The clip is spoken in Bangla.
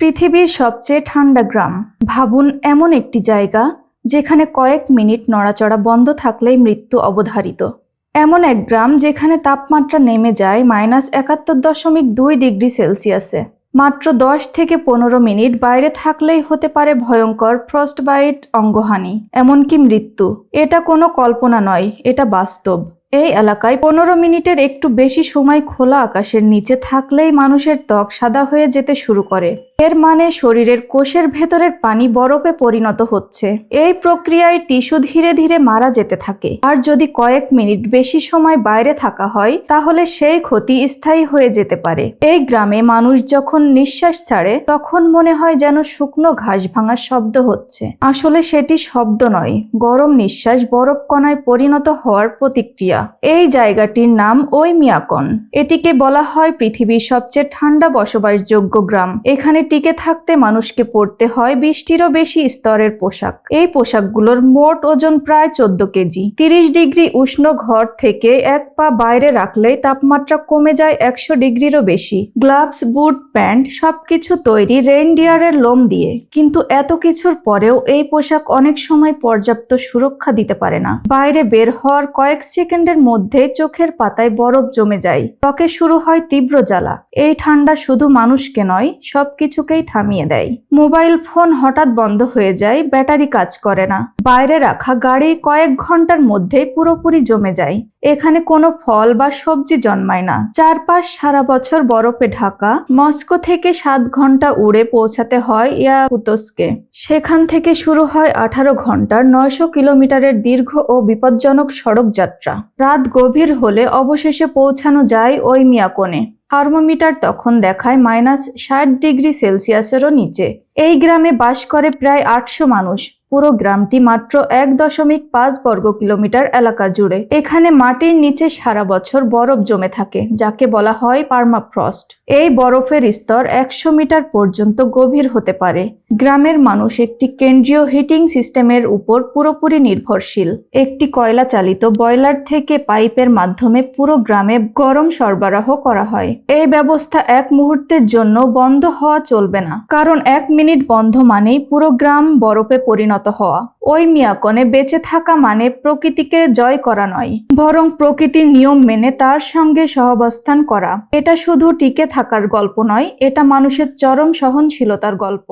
পৃথিবীর সবচেয়ে ঠান্ডা গ্রাম। ভাবুন, এমন একটি জায়গা যেখানে কয়েক মিনিট নড়াচড়া বন্ধ থাকলেই মৃত্যু অবধারিত। এমন এক গ্রাম যেখানে তাপমাত্রা নেমে যায় মাইনাস একাত্তর দশমিক দুই ডিগ্রি সেলসিয়াসে। মাত্র দশ থেকে পনেরো মিনিট বাইরে থাকলেই হতে পারে ভয়ঙ্কর ফ্রস্টবাইট অঙ্গহানি। এমনকি মৃত্যু। এটা কোনো কল্পনা নয়, এটা বাস্তব। এই এলাকায় পনেরো মিনিটের একটু বেশি সময় খোলা আকাশের নিচে থাকলেই মানুষের ত্বক সাদা হয়ে যেতে শুরু করে। এর মানে শরীরের কোষের ভেতরের পানি বরফে পরিণত হচ্ছে। এই প্রক্রিয়ায় টিস্যু ধীরে ধীরে মারা যেতে থাকে। আর যদি কয়েক মিনিট বেশি সময় বাইরে থাকা হয়, তাহলে সেই ক্ষতি স্থায়ী হয়ে যেতে পারে। এই গ্রামে মানুষ যখন নিঃশ্বাস ছাড়ে, তখন মনে হয় যেন শুকনো ঘাস ভাঙার শব্দ হচ্ছে। আসলে সেটি শব্দ নয়, গরম নিঃশ্বাস বরফ কণায় পরিণত হওয়ার প্রতিক্রিয়া। এই জায়গাটির নাম ওই মিয়াকন এটিকে বলা হয় পৃথিবীর সবচেয়ে ঠান্ডা বসবাসযোগ্য গ্রাম। এখানে টিকে থাকতে মানুষকে পরতে হয় বিশটিরও বেশি স্তরের পোশাক। এই পোশাকগুলোর মোট ওজন প্রায় চোদ্দ কেজি। তিরিশ ডিগ্রি উষ্ণ ঘর থেকে এক পা বাইরে রাখলেই তাপমাত্রা কমে যায় একশো ডিগ্রিরও বেশি। গ্লাভস, বুট, প্যান্ট সবকিছু তৈরি রেইনডিয়ারের লোম দিয়ে। কিন্তু এত কিছুর পরেও এই পোশাক অনেক সময় পর্যাপ্ত সুরক্ষা দিতে পারে না। বাইরে বের হওয়ার কয়েক সেকেন্ডের মধ্যে চোখের পাতায় বরফ জমে যায়। ত্বকে শুরু হয় তীব্র জ্বালা। এই ঠান্ডা শুধু মানুষকে নয় সবকিছুকেই থামিয়ে দেয়। মোবাইল ফোন হঠাৎ বন্ধ হয়ে যায়, ব্যাটারি কাজ করে না। বাইরে রাখা গাড়ি কয়েক ঘণ্টার মধ্যেই পুরোপুরি জমে যায়। এখানে কোনো ফল বা সবজি জন্মায় না। চারপাশ সারা বছর বরফে ঢাকা। মস্কো থেকে সাত ঘণ্টা উড়ে পৌঁছাতে হয় ইয়াকুতস্কে। সেখান থেকে শুরু হয় আঠারো ঘণ্টার নয়শো কিলোমিটারের দীর্ঘ ও বিপজ্জনক সড়ক যাত্রা। রাত গভীর হলে অবশেষে পৌঁছানো যায় ওই মিয়াকোনে। থার্মোমিটার তখন দেখায় মাইনাস ষাট ডিগ্রি সেলসিয়াসেরও নিচে। এই গ্রামে বাস করে প্রায় আটশো মানুষ। পুরো গ্রামটি মাত্র এক দশমিক পাঁচ বর্গ কিলোমিটার এলাকা জুড়ে। এখানে মাটির নিচে সারা বছর বরফ জমে থাকে, যাকে বলা হয় পার্মাফ্রস্ট। এই বরফের স্তর একশো মিটার পর্যন্ত গভীর হতে পারে। গ্রামের মানুষ একটি কেন্দ্রীয় হিটিং সিস্টেমের উপর পুরোপুরি নির্ভরশীল। একটি কয়লা চালিত বয়লার থেকে পাইপের মাধ্যমে পুরো গ্রামে গরম সরবরাহ করা হয়। এই ব্যবস্থা এক মুহূর্তের জন্য বন্ধ হওয়া চলবে না, কারণ এক মিনিট বন্ধ মানেই পুরো গ্রাম বরফে পরিণত হওয়া। ওই মিয়াকনে বেঁচে থাকা মানে প্রকৃতিকে জয় করা নয়, বরং প্রকৃতির নিয়ম মেনে তার সঙ্গে সহাবস্থান করা। এটা শুধু টিকে থাকার গল্প নয়, এটা মানুষের চরম সহনশীলতার গল্প।